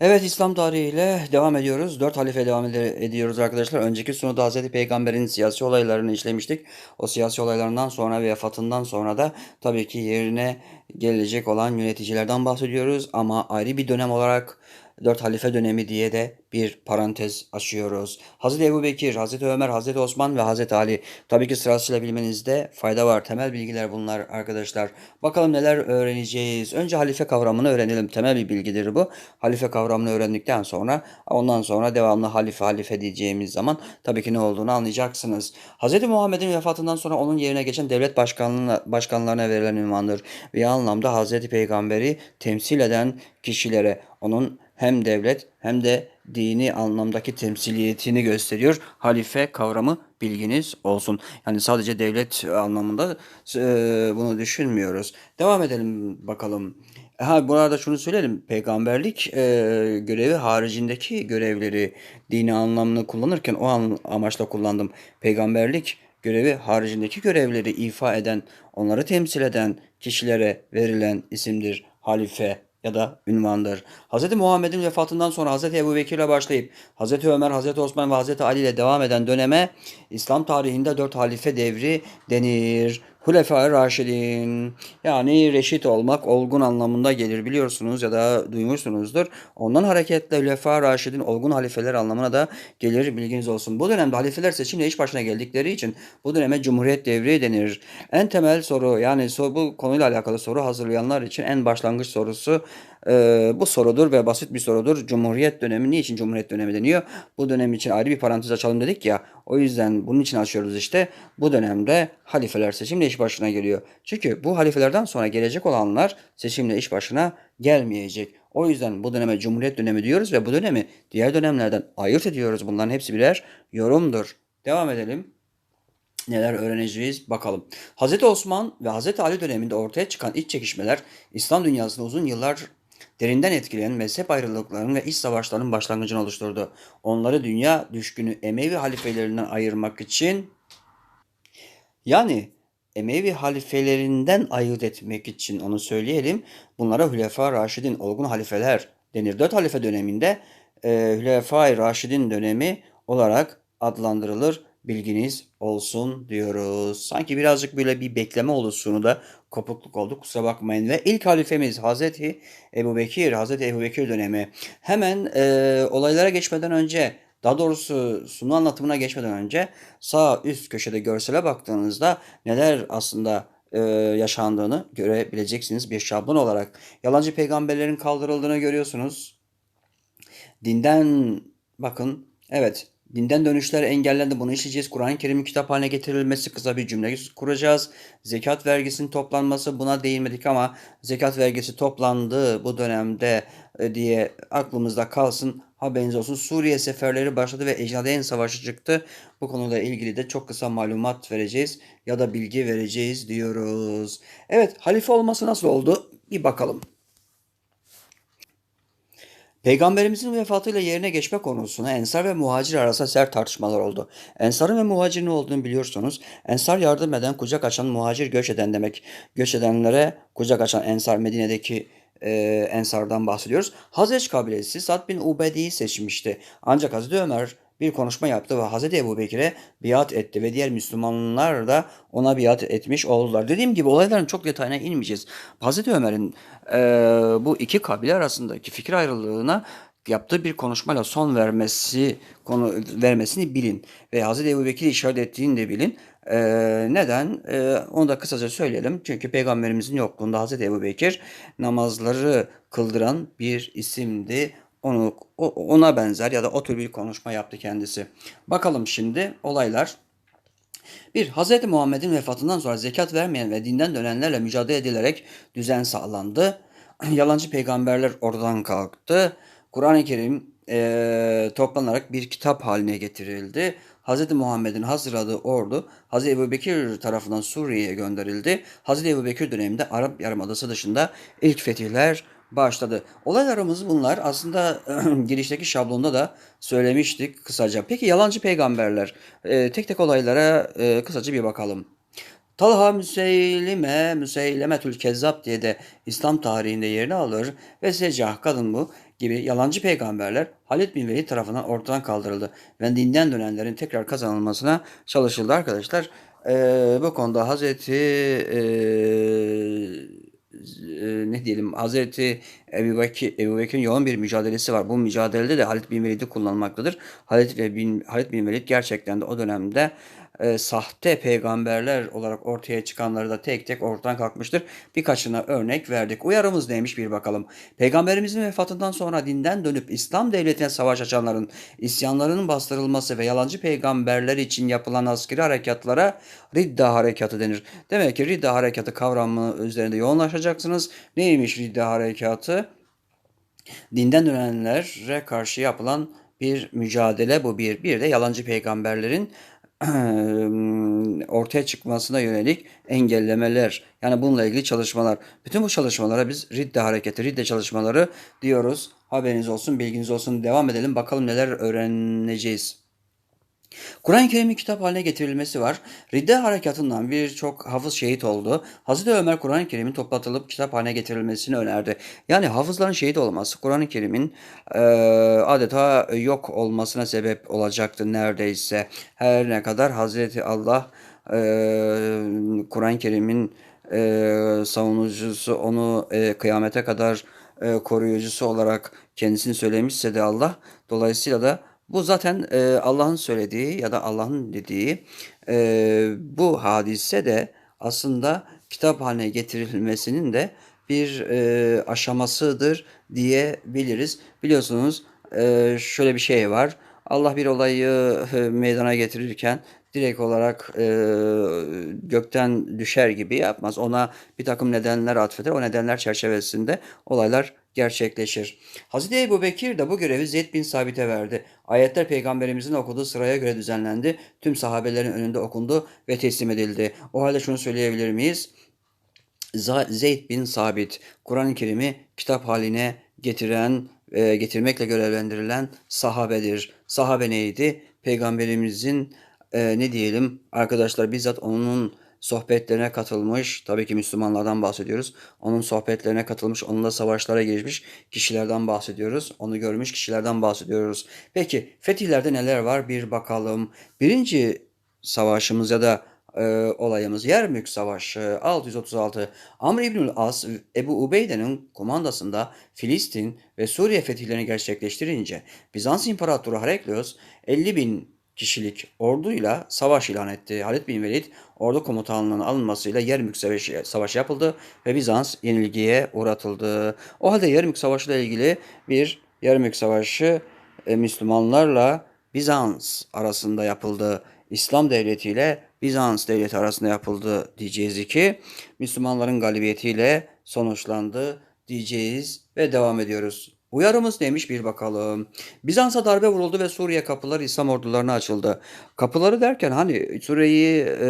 Evet İslam tarihiyle devam ediyoruz. Dört halife devam ed- ediyoruz arkadaşlar. Önceki sunuda Hazreti Peygamber'in siyasi olaylarını işlemiştik. O siyasi olaylarından sonra ve vefatından sonra da tabii ki yerine gelecek olan yöneticilerden bahsediyoruz. Ama ayrı bir dönem olarak dört halife dönemi diye de bir parantez açıyoruz. Hazreti Ebu Bekir, Hazreti Ömer, Hazreti Osman ve Hazreti Ali. Tabii ki sırasıyla bilmenizde fayda var. Temel bilgiler bunlar arkadaşlar. Bakalım neler öğreneceğiz. Önce halife kavramını öğrenelim. Temel bir bilgidir bu. Halife kavramını öğrendikten sonra ondan sonra devamlı halife halife diyeceğimiz zaman tabii ki ne olduğunu anlayacaksınız. Hazreti Muhammed'in vefatından sonra onun yerine geçen devlet başkanlığına, başkanlarına verilen ünvandır. Bir anlamda Hazreti Peygamberi temsil eden kişilere onun hem devlet hem de dini anlamdaki temsiliyetini gösteriyor. Halife kavramı bilginiz olsun. Yani sadece devlet anlamında e, bunu düşünmüyoruz. Devam edelim bakalım. Ha bu arada şunu söyleyelim. Peygamberlik e, görevi haricindeki görevleri dini anlamını kullanırken o an, amaçla kullandım. Peygamberlik görevi haricindeki görevleri ifa eden, onları temsil eden kişilere verilen isimdir halife ya da ünvandır. Hz. Muhammed'in vefatından sonra Hz. Ebu Bekir ile başlayıp Hz. Ömer, Hz. Osman ve Hz. Ali ile devam eden döneme İslam tarihinde dört halife devri denir. Hulefai Raşidin yani reşit olmak olgun anlamında gelir biliyorsunuz ya da duymuşsunuzdur. Ondan hareketle Hulefai Raşidin olgun halifeler anlamına da gelir bilginiz olsun. Bu dönemde halifeler seçimle iş başına geldikleri için bu döneme Cumhuriyet devri denir. En temel soru yani bu konuyla alakalı soru hazırlayanlar için en başlangıç sorusu e, bu sorudur ve basit bir sorudur. Cumhuriyet dönemi niçin Cumhuriyet dönemi deniyor? Bu dönem için ayrı bir parantez açalım dedik ya. O yüzden bunun için açıyoruz işte. Bu dönemde halifeler seçimle iş başına geliyor. Çünkü bu halifelerden sonra gelecek olanlar seçimle iş başına gelmeyecek. O yüzden bu döneme Cumhuriyet dönemi diyoruz ve bu dönemi diğer dönemlerden ayırt ediyoruz. Bunların hepsi birer yorumdur. Devam edelim neler öğreneceğiz bakalım. Hz. Osman ve Hz. Ali döneminde ortaya çıkan iç çekişmeler İslam dünyasını uzun yıllar derinden etkileyen mezhep ayrılıklarının ve iç savaşların başlangıcını oluşturdu. Onları dünya düşkünü Emevi halifelerinden ayırmak için yani Emevi halifelerinden ayırt etmek için onu söyleyelim. Bunlara Hülefa Raşidin, olgun halifeler denir. Dört halife döneminde e, Hülefa Raşidin dönemi olarak adlandırılır. Bilginiz olsun diyoruz. Sanki birazcık böyle bir bekleme oluşunu da kopukluk oldu. Kusura bakmayın. Ve ilk halifemiz Hazreti Ebu Bekir, Hazreti Ebu Bekir dönemi. Hemen e, olaylara geçmeden önce daha doğrusu sunu anlatımına geçmeden önce sağ üst köşede görsele baktığınızda neler aslında e, yaşandığını görebileceksiniz bir şablon olarak. Yalancı peygamberlerin kaldırıldığını görüyorsunuz. Dinden bakın evet dinden dönüşler engellendi. Bunu işleyeceğiz. Kur'an-ı Kerim'in kitap haline getirilmesi kısa bir cümle kuracağız. Zekat vergisinin toplanması buna değinmedik ama zekat vergisi toplandı bu dönemde e, diye aklımızda kalsın. Haberiniz olsun. Suriye seferleri başladı ve Ecnadeyn Savaşı çıktı. Bu konuyla ilgili de çok kısa malumat vereceğiz ya da bilgi vereceğiz diyoruz. Evet, halife olması nasıl oldu? Bir bakalım. Peygamberimizin vefatıyla yerine geçme konusuna Ensar ve Muhacir arasında sert tartışmalar oldu. Ensar'ın ve Muhacir'in olduğunu biliyorsunuz. Ensar yardım eden, kucak açan, Muhacir göç eden demek. Göç edenlere kucak açan Ensar Medine'deki e, Ensar'dan bahsediyoruz. Hazreç kabilesi Sad bin Ubedi'yi seçmişti. Ancak Hazreti Ömer bir konuşma yaptı ve Hazreti Ebu Bekir'e biat etti ve diğer Müslümanlar da ona biat etmiş oldular. Dediğim gibi olayların çok detayına inmeyeceğiz. Hazreti Ömer'in e, bu iki kabile arasındaki fikir ayrılığına yaptığı bir konuşmayla son vermesi konu vermesini bilin ve Hazreti Ebu Bekir'i işaret ettiğini de bilin. Ee, neden? Ee, onu da kısaca söyleyelim. Çünkü peygamberimizin yokluğunda Hazreti Ebu Bekir namazları kıldıran bir isimdi. Onu ona benzer ya da o tür bir konuşma yaptı kendisi. Bakalım şimdi olaylar. Bir, Hz. Muhammed'in vefatından sonra zekat vermeyen ve dinden dönenlerle mücadele edilerek düzen sağlandı. Yalancı peygamberler oradan kalktı. Kur'an-ı Kerim e, toplanarak bir kitap haline getirildi. Hz. Muhammed'in hazırladığı ordu Hz. Ebu Bekir tarafından Suriye'ye gönderildi. Hz. Ebu Bekir döneminde Arap Yarımadası dışında ilk fetihler başladı. Olaylarımız bunlar. Aslında girişteki şablonda da söylemiştik kısaca. Peki yalancı peygamberler. E, tek tek olaylara e, kısaca bir bakalım. Talha Müseylime, Müseylemetül Kezzab diye de İslam tarihinde yerini alır ve Secah kadın bu gibi yalancı peygamberler Halid bin Velid tarafından ortadan kaldırıldı ve dinden dönenlerin tekrar kazanılmasına çalışıldı arkadaşlar. Ee, bu konuda Hazreti e, e, ne diyelim Hazreti Ebu, Bekir, yoğun bir mücadelesi var. Bu mücadelede de Halid bin Velid'i kullanmaktadır. Halid, ve bin, Halid bin Velid gerçekten de o dönemde e, sahte peygamberler olarak ortaya çıkanları da tek tek ortadan kalkmıştır. Birkaçına örnek verdik. Uyarımız neymiş bir bakalım. Peygamberimizin vefatından sonra dinden dönüp İslam devletine savaş açanların isyanlarının bastırılması ve yalancı peygamberler için yapılan askeri harekatlara Ridda harekatı denir. Demek ki Ridda harekatı kavramı üzerinde yoğunlaşacaksınız. Neymiş Ridda harekatı? Dinden dönenlere karşı yapılan bir mücadele bu bir. Bir de yalancı peygamberlerin ortaya çıkmasına yönelik engellemeler yani bununla ilgili çalışmalar. Bütün bu çalışmalara biz ridde hareketi, ridde çalışmaları diyoruz. Haberiniz olsun, bilginiz olsun. Devam edelim. Bakalım neler öğreneceğiz. Kur'an-ı Kerim'in kitap haline getirilmesi var. Ridde harekatından birçok hafız şehit oldu. Hazreti Ömer Kur'an-ı Kerim'in toplatılıp kitap haline getirilmesini önerdi. Yani hafızların şehit olması Kur'an-ı Kerim'in e, adeta yok olmasına sebep olacaktı neredeyse. Her ne kadar Hazreti Allah e, Kur'an-ı Kerim'in e, savunucusu onu e, kıyamete kadar e, koruyucusu olarak kendisini söylemişse de Allah dolayısıyla da bu zaten e, Allah'ın söylediği ya da Allah'ın dediği e, bu hadise de aslında kitap haline getirilmesinin de bir e, aşamasıdır diyebiliriz. Biliyorsunuz e, şöyle bir şey var. Allah bir olayı e, meydana getirirken direkt olarak e, gökten düşer gibi yapmaz. Ona bir takım nedenler atfeder. O nedenler çerçevesinde olaylar gerçekleşir. Hazreti Ebu Bekir de bu görevi Zeyd bin Sabit'e verdi. Ayetler peygamberimizin okuduğu sıraya göre düzenlendi. Tüm sahabelerin önünde okundu ve teslim edildi. O halde şunu söyleyebilir miyiz? Zeyd bin Sabit, Kur'an-ı Kerim'i kitap haline getiren, e, getirmekle görevlendirilen sahabedir. Sahabe neydi? Peygamberimizin e, ne diyelim arkadaşlar bizzat onun sohbetlerine katılmış, tabii ki Müslümanlardan bahsediyoruz. Onun sohbetlerine katılmış, onunla savaşlara girmiş kişilerden bahsediyoruz. Onu görmüş kişilerden bahsediyoruz. Peki fetihlerde neler var bir bakalım. Birinci savaşımız ya da e, olayımız Yermük Savaşı 636 Amr İbnül As Ebu Ubeyde'nin komandasında Filistin ve Suriye fetihlerini gerçekleştirince Bizans İmparatoru Heraklios 50 bin kişilik orduyla savaş ilan etti. Halid bin Velid ordu komutanlığının alınmasıyla Yermük Savaşı, yapıldı ve Bizans yenilgiye uğratıldı. O halde Yermük Savaşı ile ilgili bir Yermük Savaşı e, Müslümanlarla Bizans arasında yapıldı. İslam devleti ile Bizans devleti arasında yapıldı diyeceğiz ki Müslümanların galibiyetiyle sonuçlandı diyeceğiz ve devam ediyoruz. Uyarımız neymiş bir bakalım. Bizans'a darbe vuruldu ve Suriye kapıları İslam ordularına açıldı. Kapıları derken hani Suriye'yi e,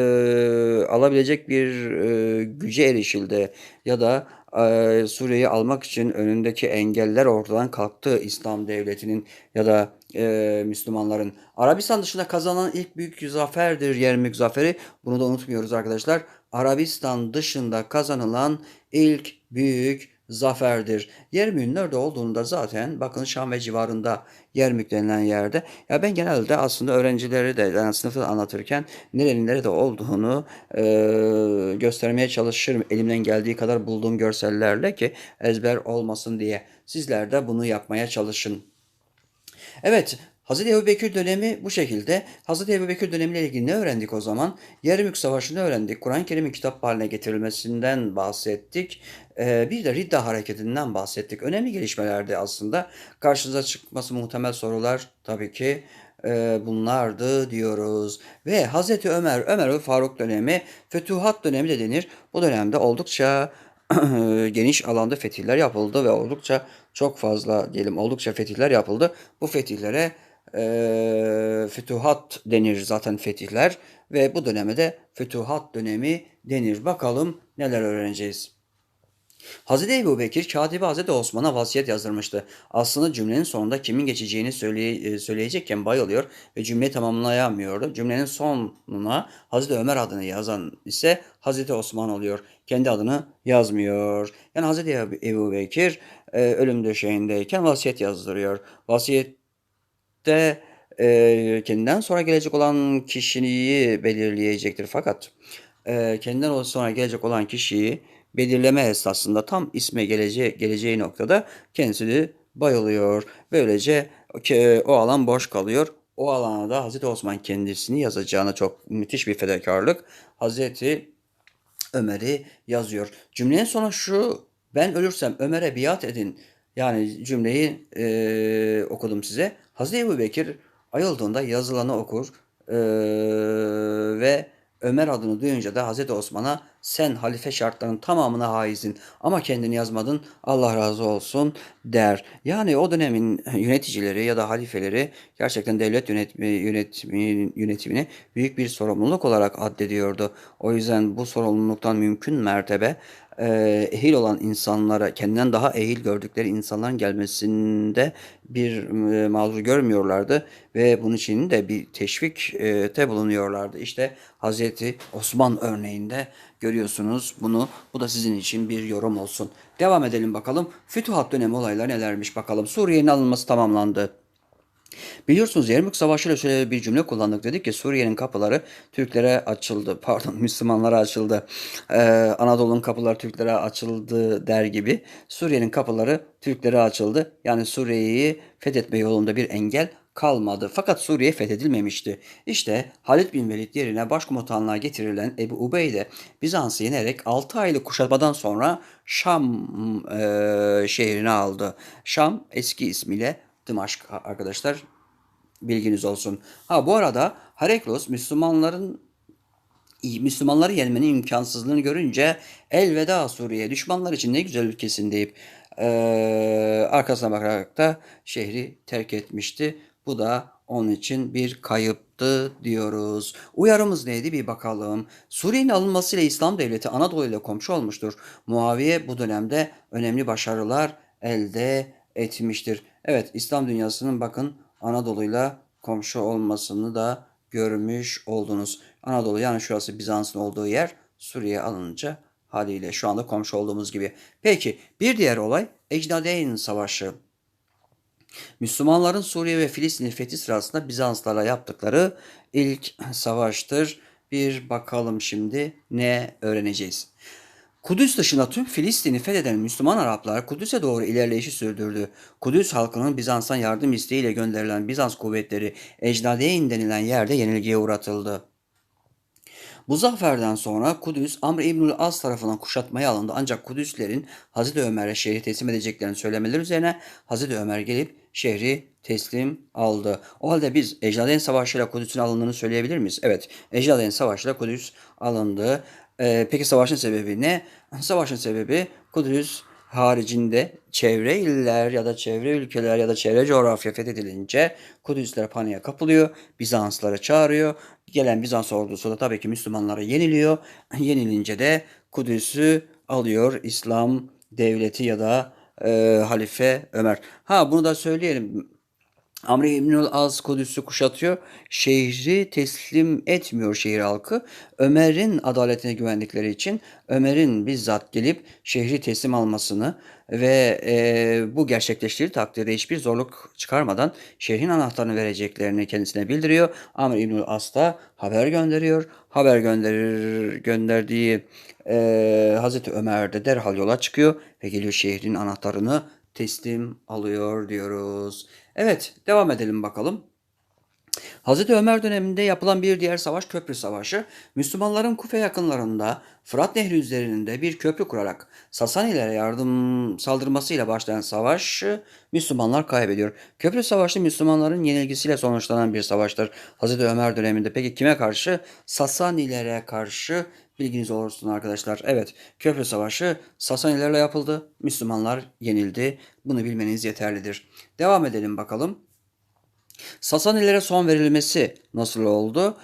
alabilecek bir e, güce erişildi ya da e, Suriye'yi almak için önündeki engeller ortadan kalktı İslam devletinin ya da e, Müslümanların. Arabistan dışında kazanan ilk büyük zaferdir Yermük zaferi. Bunu da unutmuyoruz arkadaşlar. Arabistan dışında kazanılan ilk büyük zaferdir. Yermük'ün nerede olduğunu da zaten bakın Şam ve civarında Yermük denilen yerde. Ya ben genelde aslında öğrencileri de yani sınıfta anlatırken nerenin nerede olduğunu e, göstermeye çalışırım. Elimden geldiği kadar bulduğum görsellerle ki ezber olmasın diye. Sizler de bunu yapmaya çalışın. Evet, Hazreti Ebu Bekir dönemi bu şekilde. Hazreti Ebu Bekir dönemiyle ilgili ne öğrendik o zaman? Yermük Savaşı'nı öğrendik. Kur'an-ı Kerim'in kitap haline getirilmesinden bahsettik. Ee, bir de Ridda hareketinden bahsettik. Önemli gelişmelerdi aslında. Karşınıza çıkması muhtemel sorular tabii ki e, bunlardı diyoruz. Ve Hazreti Ömer, Ömer ve Faruk dönemi, Fütuhat dönemi de denir. Bu dönemde oldukça geniş alanda fetihler yapıldı ve oldukça çok fazla diyelim oldukça fetihler yapıldı. Bu fetihlere e, fütuhat denir zaten fetihler ve bu döneme de fütuhat dönemi denir. Bakalım neler öğreneceğiz. Hazreti Ebu Bekir katibi Hazreti Osman'a vasiyet yazdırmıştı. Aslında cümlenin sonunda kimin geçeceğini söyleye, e, söyleyecekken bayılıyor ve cümleyi tamamlayamıyordu. Cümlenin sonuna Hazreti Ömer adını yazan ise Hazreti Osman oluyor. Kendi adını yazmıyor. Yani Hazreti Ebu- Bekir e, ölüm döşeğindeyken vasiyet yazdırıyor. Vasiyette e, kendinden sonra gelecek olan kişiyi belirleyecektir. Fakat e, kendinden sonra gelecek olan kişiyi belirleme esnasında tam isme geleceği, geleceği noktada kendisi de bayılıyor. Böylece ke- o alan boş kalıyor. O alana da Hazreti Osman kendisini yazacağına çok müthiş bir fedakarlık. Hazreti Ömer'i yazıyor. Cümlenin sonu şu. Ben ölürsem Ömer'e biat edin. Yani cümleyi e, okudum size. Hazreti Ebu Bekir ayıldığında yazılanı okur e, ve Ömer adını duyunca da Hazreti Osman'a sen halife şartlarının tamamına haizsin ama kendini yazmadın Allah razı olsun der. Yani o dönemin yöneticileri ya da halifeleri gerçekten devlet yönetimi, yönetimi, yönetimini büyük bir sorumluluk olarak addediyordu. O yüzden bu sorumluluktan mümkün mertebe ehil olan insanlara, kendinden daha ehil gördükleri insanların gelmesinde bir e, mazur görmüyorlardı ve bunun için de bir teşvikte bulunuyorlardı. İşte Hazreti Osman örneğinde görüyorsunuz bunu. Bu da sizin için bir yorum olsun. Devam edelim bakalım. Fütuhat dönemi olaylar nelermiş bakalım. Suriye'nin alınması tamamlandı. Biliyorsunuz Yermük Savaşı ile şöyle bir cümle kullandık. Dedik ki Suriye'nin kapıları Türklere açıldı. Pardon Müslümanlara açıldı. Ee, Anadolu'nun kapıları Türklere açıldı der gibi. Suriye'nin kapıları Türklere açıldı. Yani Suriye'yi fethetme yolunda bir engel kalmadı. Fakat Suriye fethedilmemişti. İşte Halid bin Velid yerine başkomutanlığa getirilen Ebu Ubeyde Bizans'ı yenerek 6 aylık kuşatmadan sonra Şam e, şehrini aldı. Şam eski ismiyle Dımaşk arkadaşlar bilginiz olsun. Ha bu arada Heraklos Müslümanların Müslümanları yenmenin imkansızlığını görünce elveda Suriye düşmanlar için ne güzel ülkesin deyip e, arkasına bakarak da şehri terk etmişti. Bu da onun için bir kayıptı diyoruz. Uyarımız neydi bir bakalım. Suriye'nin alınmasıyla İslam devleti Anadolu ile komşu olmuştur. Muaviye bu dönemde önemli başarılar elde etmiştir. Evet İslam dünyasının bakın Anadolu'yla komşu olmasını da görmüş oldunuz. Anadolu yani şurası Bizans'ın olduğu yer Suriye alınınca haliyle şu anda komşu olduğumuz gibi. Peki bir diğer olay Ecdadeyn Savaşı. Müslümanların Suriye ve Filistin'i fethi sırasında Bizanslara yaptıkları ilk savaştır. Bir bakalım şimdi ne öğreneceğiz. Kudüs dışında tüm Filistin'i fetheden Müslüman Araplar Kudüs'e doğru ilerleyişi sürdürdü. Kudüs halkının Bizans'tan yardım isteğiyle gönderilen Bizans kuvvetleri Ecdadeyn denilen yerde yenilgiye uğratıldı. Bu zaferden sonra Kudüs Amr İbnül As tarafından kuşatmaya alındı. Ancak Kudüslerin Hazreti Ömer'e şehri teslim edeceklerini söylemeleri üzerine Hazreti Ömer gelip şehri teslim aldı. O halde biz Ecdaden Savaşı'yla Kudüs'ün alındığını söyleyebilir miyiz? Evet, Ecdaden Savaşı'yla Kudüs alındı. Ee, peki savaşın sebebi ne? Savaşın sebebi Kudüs haricinde çevre iller ya da çevre ülkeler ya da çevre coğrafya fethedilince Kudüsler paniğe kapılıyor. Bizansları çağırıyor. Gelen Bizans ordusu da tabii ki Müslümanlara yeniliyor. Yenilince de Kudüs'ü alıyor İslam devleti ya da e, Halife Ömer. Ha bunu da söyleyelim. Amr İbnül Az Kudüs'ü kuşatıyor. Şehri teslim etmiyor şehir halkı. Ömer'in adaletine güvendikleri için Ömer'in bizzat gelip şehri teslim almasını ve e, bu gerçekleştiği takdirde hiçbir zorluk çıkarmadan şehrin anahtarını vereceklerini kendisine bildiriyor. Amr İbnül As da haber gönderiyor. Haber gönderir, gönderdiği e, Hazreti Ömer de derhal yola çıkıyor ve geliyor şehrin anahtarını teslim alıyor diyoruz. Evet devam edelim bakalım. Hazreti Ömer döneminde yapılan bir diğer savaş Köprü Savaşı, Müslümanların Kufe yakınlarında Fırat Nehri üzerinde bir köprü kurarak Sasanilere yardım saldırmasıyla başlayan savaşı Müslümanlar kaybediyor. Köprü Savaşı Müslümanların yenilgisiyle sonuçlanan bir savaştır. Hazreti Ömer döneminde peki kime karşı? Sasanilere karşı bilginiz olsun arkadaşlar. Evet Köprü Savaşı Sasanilerle yapıldı. Müslümanlar yenildi. Bunu bilmeniz yeterlidir. Devam edelim bakalım. Sasanilere son verilmesi nasıl oldu?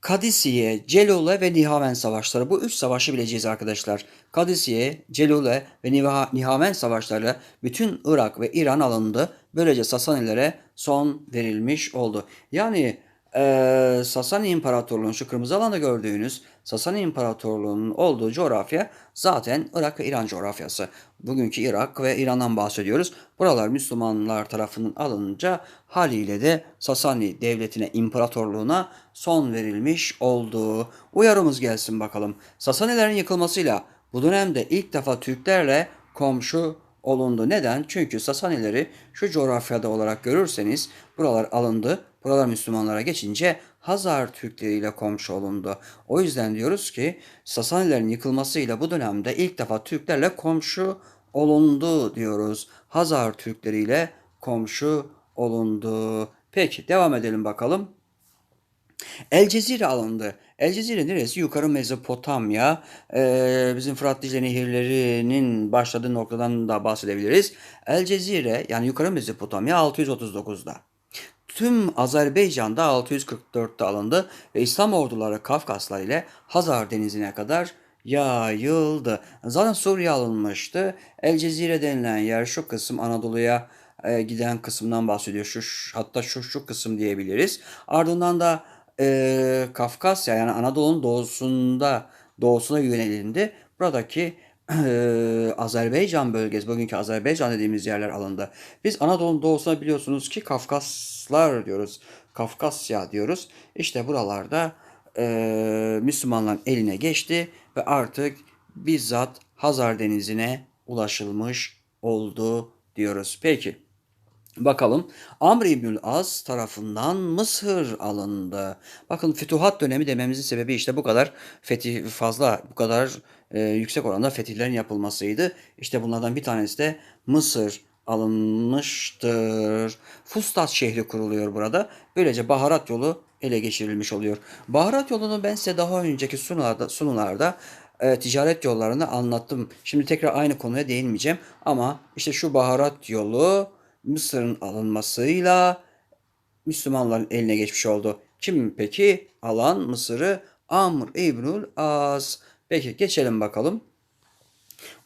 Kadisiye, Celule ve Nihaven savaşları. Bu üç savaşı bileceğiz arkadaşlar. Kadisiye, Celule ve Niha- Nihaven savaşları bütün Irak ve İran alındı. Böylece Sasanilere son verilmiş oldu. Yani eee Sasani İmparatorluğu'nun şu kırmızı alanda gördüğünüz Sasani İmparatorluğu'nun olduğu coğrafya zaten Irak ve İran coğrafyası. Bugünkü Irak ve İran'dan bahsediyoruz. Buralar Müslümanlar tarafından alınınca haliyle de Sasani devletine, imparatorluğuna son verilmiş oldu. Uyarımız gelsin bakalım. Sasanilerin yıkılmasıyla bu dönemde ilk defa Türklerle komşu olundu. Neden? Çünkü Sasanileri şu coğrafyada olarak görürseniz buralar alındı. Buralar Müslümanlara geçince Hazar Türkleriyle komşu olundu. O yüzden diyoruz ki Sasanilerin yıkılmasıyla bu dönemde ilk defa Türklerle komşu olundu diyoruz. Hazar Türkleriyle komşu olundu. Peki devam edelim bakalım. El Cezire alındı. El Cezire neresi? Yukarı Mezopotamya. Ee, bizim Fırat Dicle nehirlerinin başladığı noktadan da bahsedebiliriz. El Cezire yani yukarı Mezopotamya 639'da. Tüm Azerbaycan'da 644'te alındı ve İslam orduları Kafkaslar ile Hazar Denizi'ne kadar yayıldı. Zaten Suriye alınmıştı. El Cezire denilen yer şu kısım Anadolu'ya e, giden kısımdan bahsediyor. Şu, hatta şu şu kısım diyebiliriz. Ardından da e, Kafkasya yani Anadolu'nun doğusunda doğusuna yönelildi. Buradaki e, Azerbaycan bölgesi, bugünkü Azerbaycan dediğimiz yerler alındı. Biz Anadolu'nun doğusuna biliyorsunuz ki Kafkaslar diyoruz. Kafkasya diyoruz. İşte buralarda e, Müslümanların eline geçti ve artık bizzat Hazar Denizi'ne ulaşılmış oldu diyoruz. Peki. Bakalım. Amr İbnül Az tarafından Mısır alındı. Bakın fütuhat dönemi dememizin sebebi işte bu kadar fetih fazla, bu kadar e, yüksek oranda fetihlerin yapılmasıydı. İşte bunlardan bir tanesi de Mısır alınmıştır. Fustat şehri kuruluyor burada. Böylece baharat yolu ele geçirilmiş oluyor. Baharat yolunu ben size daha önceki sunularda, sunularda e, ticaret yollarını anlattım. Şimdi tekrar aynı konuya değinmeyeceğim. Ama işte şu baharat yolu Mısır'ın alınmasıyla Müslümanların eline geçmiş oldu. Kim peki? Alan Mısır'ı Amr İbnül As. Peki geçelim bakalım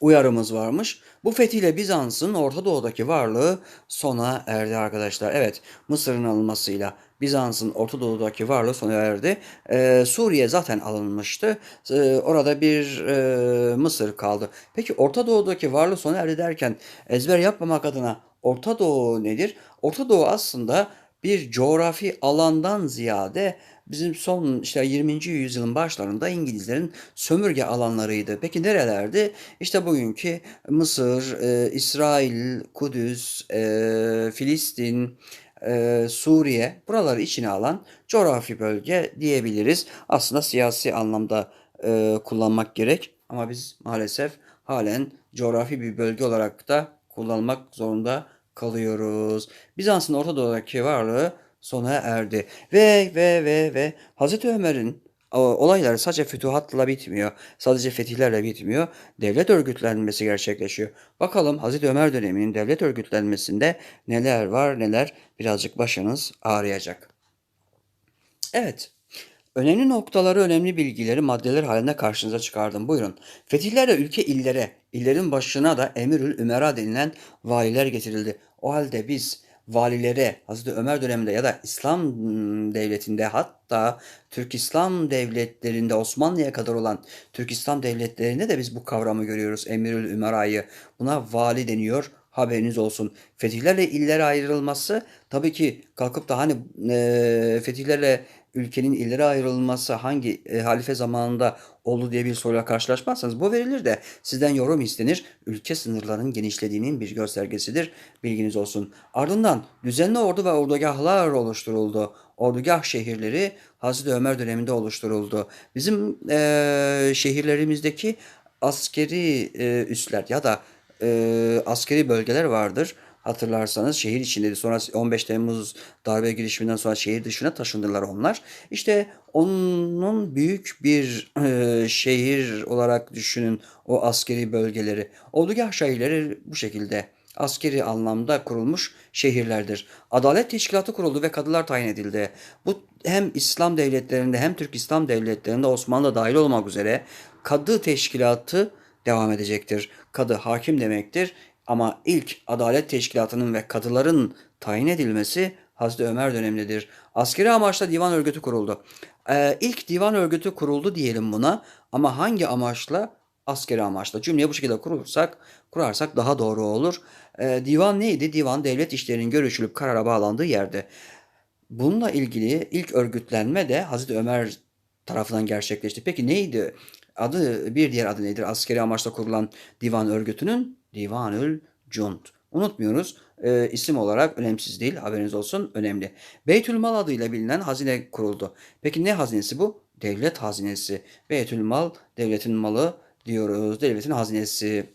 uyarımız varmış. Bu fethiyle Bizans'ın Orta Doğu'daki varlığı sona erdi arkadaşlar. Evet Mısır'ın alınmasıyla Bizans'ın Orta Doğu'daki varlığı sona erdi. Ee, Suriye zaten alınmıştı. Ee, orada bir e, Mısır kaldı. Peki Orta Doğu'daki varlığı sona erdi derken ezber yapmamak adına Orta Doğu nedir? Orta Doğu aslında bir coğrafi alandan ziyade bizim son işte 20. yüzyılın başlarında İngilizlerin sömürge alanlarıydı. Peki nerelerdi? İşte bugünkü Mısır, e, İsrail, Kudüs, e, Filistin, e, Suriye buraları içine alan coğrafi bölge diyebiliriz. Aslında siyasi anlamda e, kullanmak gerek ama biz maalesef halen coğrafi bir bölge olarak da kullanmak zorunda kalıyoruz. Bizans'ın Orta Doğu'daki varlığı sona erdi. Ve ve ve ve Hazreti Ömer'in o- olayları sadece fütuhatla bitmiyor. Sadece fetihlerle bitmiyor. Devlet örgütlenmesi gerçekleşiyor. Bakalım Hazreti Ömer döneminin devlet örgütlenmesinde neler var neler birazcık başınız ağrıyacak. Evet. Önemli noktaları, önemli bilgileri maddeler halinde karşınıza çıkardım. Buyurun. Fetihlerle ülke illere, illerin başına da Emirül Ümera denilen valiler getirildi. O halde biz valilere Hazreti Ömer döneminde ya da İslam mm, devletinde hatta Türk İslam devletlerinde Osmanlı'ya kadar olan Türk İslam devletlerinde de biz bu kavramı görüyoruz. Emirül Ümera'yı. Buna vali deniyor. Haberiniz olsun. Fetihlerle illere ayrılması tabii ki kalkıp da hani e, fetihlerle ülkenin illere ayrılması hangi e, halife zamanında oldu diye bir soruyla karşılaşmazsanız bu verilir de sizden yorum istenir. Ülke sınırlarının genişlediğinin bir göstergesidir. Bilginiz olsun. Ardından düzenli ordu ve ordugahlar oluşturuldu. Ordugah şehirleri Hazreti Ömer döneminde oluşturuldu. Bizim e, şehirlerimizdeki askeri e, üsler ya da e, askeri bölgeler vardır. Hatırlarsanız şehir içindeydi. Sonra 15 Temmuz darbe girişiminden sonra şehir dışına taşındılar onlar. İşte onun büyük bir e, şehir olarak düşünün o askeri bölgeleri. Ordugah şehirleri bu şekilde askeri anlamda kurulmuş şehirlerdir. Adalet teşkilatı kuruldu ve kadılar tayin edildi. Bu hem İslam devletlerinde hem Türk İslam devletlerinde Osmanlı dahil olmak üzere kadı teşkilatı devam edecektir. Kadı hakim demektir ama ilk adalet teşkilatının ve kadıların tayin edilmesi Hazreti Ömer dönemindedir. Askeri amaçla divan örgütü kuruldu. Ee, ilk divan örgütü kuruldu diyelim buna ama hangi amaçla? Askeri amaçla. Cümleyi bu şekilde kurursak, kurarsak daha doğru olur. Ee, divan neydi? Divan devlet işlerinin görüşülüp karara bağlandığı yerde. Bununla ilgili ilk örgütlenme de Hazreti Ömer tarafından gerçekleşti. Peki neydi? Adı bir diğer adı nedir? Askeri amaçla kurulan divan örgütünün Divanül Cund. Unutmuyoruz. E, isim olarak önemsiz değil. Haberiniz olsun. Önemli. Beytülmal adıyla bilinen hazine kuruldu. Peki ne hazinesi bu? Devlet hazinesi. Beytülmal devletin malı diyoruz. Devletin hazinesi.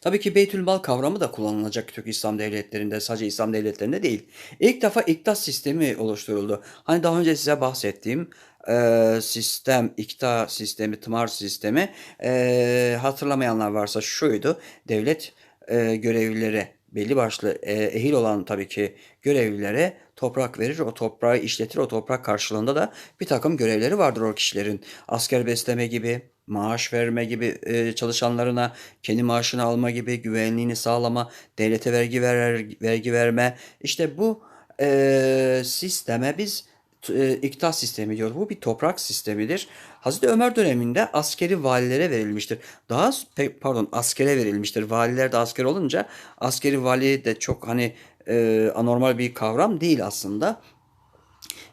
Tabii ki Beytülmal kavramı da kullanılacak Türk İslam devletlerinde, sadece İslam devletlerinde değil. İlk defa iktas sistemi oluşturuldu. Hani daha önce size bahsettiğim sistem, ikta sistemi, tımar sistemi hatırlamayanlar varsa şuydu. Devlet görevlileri belli başlı ehil olan tabii ki görevlilere toprak verir. O toprağı işletir. O toprak karşılığında da bir takım görevleri vardır o kişilerin. Asker besleme gibi, maaş verme gibi çalışanlarına kendi maaşını alma gibi, güvenliğini sağlama, devlete vergi verer, vergi verme. İşte bu e, sisteme biz e, iktas sistemi diyor. Bu bir toprak sistemidir. Hazreti Ömer döneminde askeri valilere verilmiştir. Daha pardon askere verilmiştir. Valiler de asker olunca askeri vali de çok hani e, anormal bir kavram değil aslında.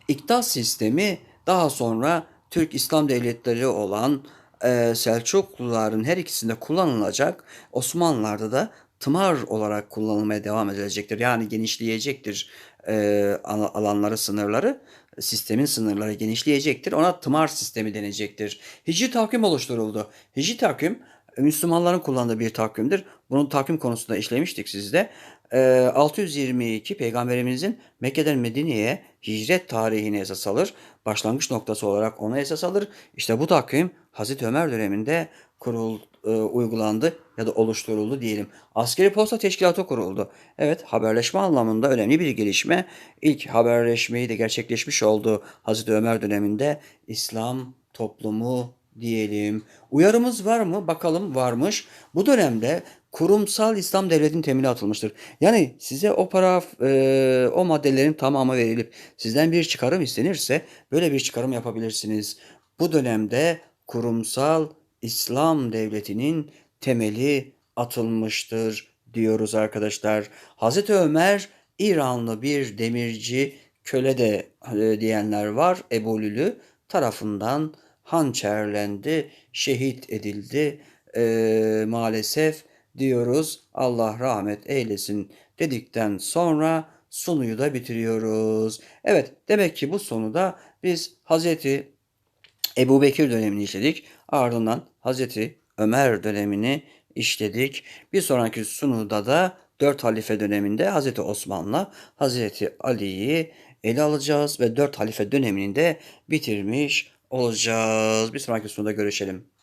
İktas sistemi daha sonra Türk İslam devletleri olan e, Selçukluların her ikisinde kullanılacak. Osmanlılarda da tımar olarak kullanılmaya devam edilecektir. Yani genişleyecektir e, alanları, sınırları sistemin sınırları genişleyecektir. Ona tımar sistemi denecektir. Hicri takvim oluşturuldu. Hicri takvim Müslümanların kullandığı bir takvimdir. Bunun takvim konusunda işlemiştik sizde. E, 622 Peygamberimizin Mekke'den Medine'ye hicret tarihini esas alır. Başlangıç noktası olarak ona esas alır. İşte bu takvim Hazreti Ömer döneminde kurul, e, uygulandı ya da oluşturuldu diyelim. Askeri posta teşkilatı kuruldu. Evet haberleşme anlamında önemli bir gelişme. İlk haberleşmeyi de gerçekleşmiş oldu Hazreti Ömer döneminde İslam toplumu diyelim. Uyarımız var mı? Bakalım varmış. Bu dönemde kurumsal İslam devletinin temeli atılmıştır. Yani size o para, e, o maddelerin tamamı verilip sizden bir çıkarım istenirse böyle bir çıkarım yapabilirsiniz. Bu dönemde kurumsal İslam devletinin temeli atılmıştır diyoruz arkadaşlar. Hazreti Ömer İranlı bir demirci köle de e, diyenler var. Ebu Lülü tarafından hançerlendi, şehit edildi. E, maalesef diyoruz Allah rahmet eylesin dedikten sonra sunuyu da bitiriyoruz. Evet demek ki bu sonuda biz Hazreti Ebu Bekir dönemini işledik. Ardından Hazreti Ömer dönemini işledik. Bir sonraki sunuda da dört halife döneminde Hazreti Osman'la Hazreti Ali'yi ele alacağız ve dört halife dönemini de bitirmiş olacağız. Bir sonraki sunuda görüşelim.